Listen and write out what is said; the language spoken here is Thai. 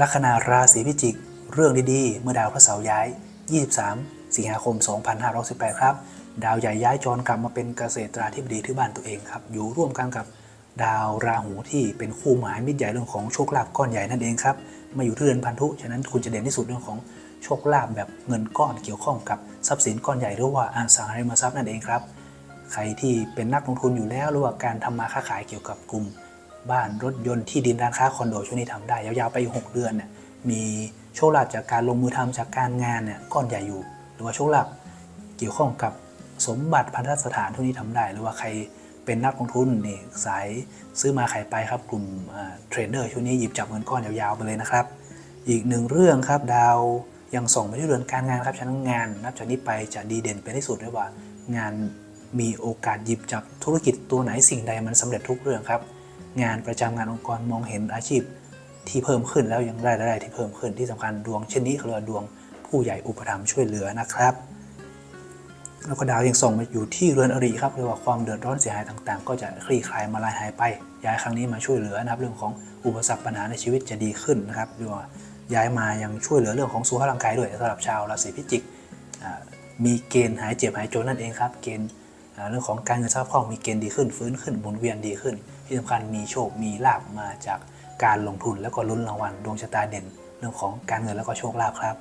ลัคนาราศีพิจิก เรื่องดีๆ เมื่อดาวพระเสาร์ย้าย 23 สิงหาคม 2518 ครับ ดาวใหญ่ย้ายจรกลับมาเป็นเกษตราธิบดีที่บ้านตัวเองครับ อยู่ร่วมกันกับดาวราหูที่เป็นคู่หมายมิตรใหญ่เรื่องของโชคลาภก้อนใหญ่นั่นเองครับ มาอยู่ที่เรือนพันธุ ฉะนั้นคุณจะเด่นที่สุดเรื่องของโชคลาภแบบเงินก้อนเกี่ยวข้องกับทรัพย์สินก้อนใหญ่หรือว่าอสังหาริมทรัพย์นั่นเองครับ ใครที่เป็นนักลงทุนอยู่แล้วหรือว่าการทำมาค้าขายเกี่ยวกับกลุ่ม บ้านรถยนต์ที่ดินร้านค้าคอนโดช่วงนี้ทำได้ ยาวๆไปอีก6เดือนเนี่ยมีโชคลาภจากการลงมือทำจากการงานเนี่ยก้อนใหญ่อยู่ หรือว่าโชคลาภเกี่ยวข้องกับสมบัติพันธสถานช่วงนี้ทำได้ หรือว่าใครเป็นนักลงทุนนี่สายซื้อมาขายไปครับกลุ่มเทรดเดอร์ช่วงนี้หยิบจับเงินก้อนยาวๆไปเลยนะครับ อีกหนึ่งเรื่องครับดาวยังส่งไปที่เรือนการงานครับฉะนั้นงานนับจากนี้ไปจะดีเด่นเป็นที่สุดด้วยว่า งานมีโอกาสหยิบจับธุรกิจตัวไหนสิ่งใดมันสำเร็จทุกเรื่องครับ งานประจำงานองค์กรมองเห็นอาชีพที่เพิ่มขึ้นแล้วยังได้รายได้ที่เพิ่มขึ้นที่สำคัญดวงเช่นนี้เขาเรียกว่าดวงผู้ใหญ่อุปถัมภ์ช่วยเหลือนะครับแล้วก็ดาวยังส่งมาอยู่ที่เรือนอริครับเรียกว่าความเดือดร้อนเสียหายต่างๆ ก็จะคลี่คลายมาลายหายไปย้ายครั้งนี้มาช่วยเหลือนะครับ เรื่องของอุปสรรคปัญหาในชีวิตจะดีขึ้นนะครับเรียกว่าย้ายมายังช่วยเหลือเรื่องของสุขภาพร่างกายด้วยสำหรับชาวราศีพิจิกมีเกณฑ์หายเจ็บหายจนนั่นเองครับ เกณฑ์ เรื่องของการเงินสภาพคล่องมีเกณฑ์ดีขึ้น ฟื้นขึ้นหมุนเวียนดีขึ้น ที่สำคัญมีโชคมีลาบมาจากการลงทุนแล้วก็ลุ้นรางวัลดวงชะตาเด่น เรื่องของการเงินแล้วก็โชคลาภครับ